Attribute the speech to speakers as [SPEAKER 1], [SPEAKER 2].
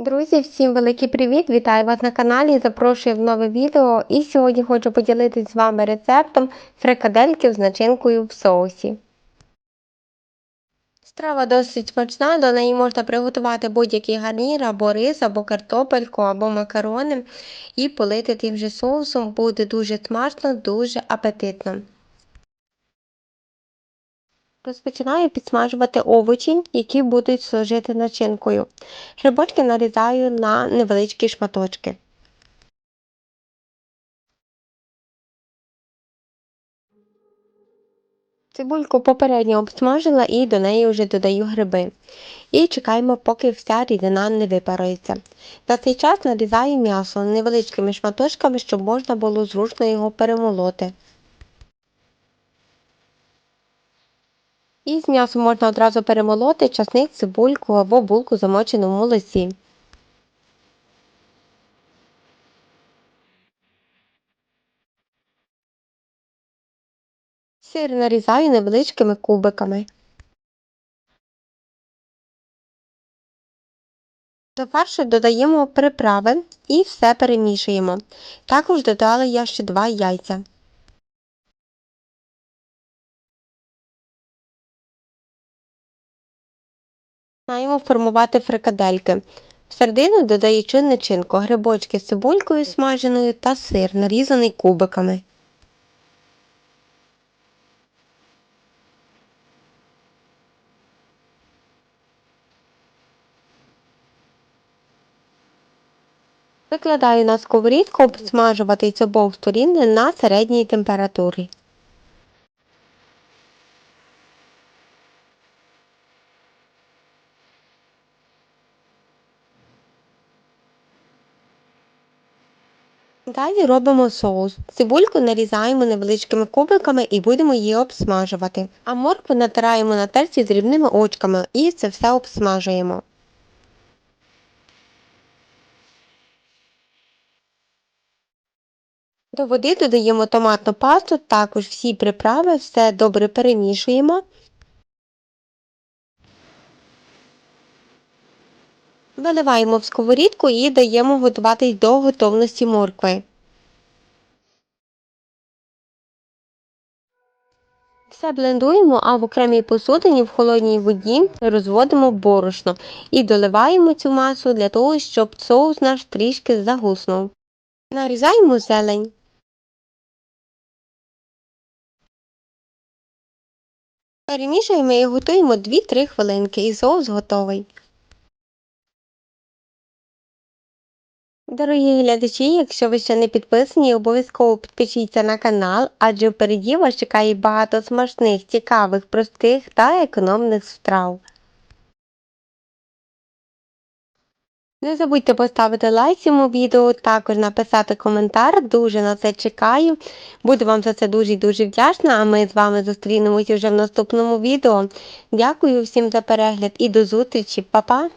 [SPEAKER 1] Друзі, всім великий привіт! Вітаю вас на каналі. Запрошую в нове відео. І сьогодні хочу поділитися з вами рецептом фрикадельків з начинкою в соусі. Страва досить смачна, до неї можна приготувати будь-який гарнір, або рис, або картопельку, або макарони і полити тим же соусом. Буде дуже смачно, дуже апетитно. Розпочинаю підсмажувати овочі, які будуть служити начинкою. Грибочки нарізаю на невеличкі шматочки. Цибульку попередньо обсмажила і до неї вже додаю гриби. І чекаємо, поки вся рідина не випарується. За цей час нарізаю м'ясо невеличкими шматочками, щоб можна було зручно його перемолоти. І з м'ясом можна одразу перемолоти часник, цибульку або булку замочену в молоці. Сир нарізаю невеличкими кубиками. До фаршу додаємо приправи і все перемішуємо. Також додала я ще два яйця. Починаємо формувати фрикадельки. Всередину додаючи начинку, грибочки з цибулькою смаженою та сир, нарізаний кубиками. Викладаю на сковорідку обсмажувати з обох сторін на середній температурі. Далі робимо соус. Цибульку нарізаємо невеличкими кубиками і будемо її обсмажувати. А моркву натираємо на терці дрібними очками і це все обсмажуємо. До води додаємо томатну пасту, також всі приправи, все добре перемішуємо. Виливаємо в сковорідку і даємо готуватись до готовності моркви. Все блендуємо, а в окремій посудині в холодній воді розводимо борошно і доливаємо цю масу для того, щоб соус наш трішки загуснув. Нарізаємо зелень. Перемішуємо і готуємо 2-3 хвилинки і соус готовий. Дорогі глядачі, якщо ви ще не підписані, обов'язково підпишіться на канал, адже впереді вас чекає багато смачних, цікавих, простих та економних страв. Не забудьте поставити лайк цьому відео, також написати коментар, дуже на це чекаю. Буду вам за це дуже дуже вдячна, а ми з вами зустрінемося вже в наступному відео. Дякую всім за перегляд і до зустрічі, Па-па!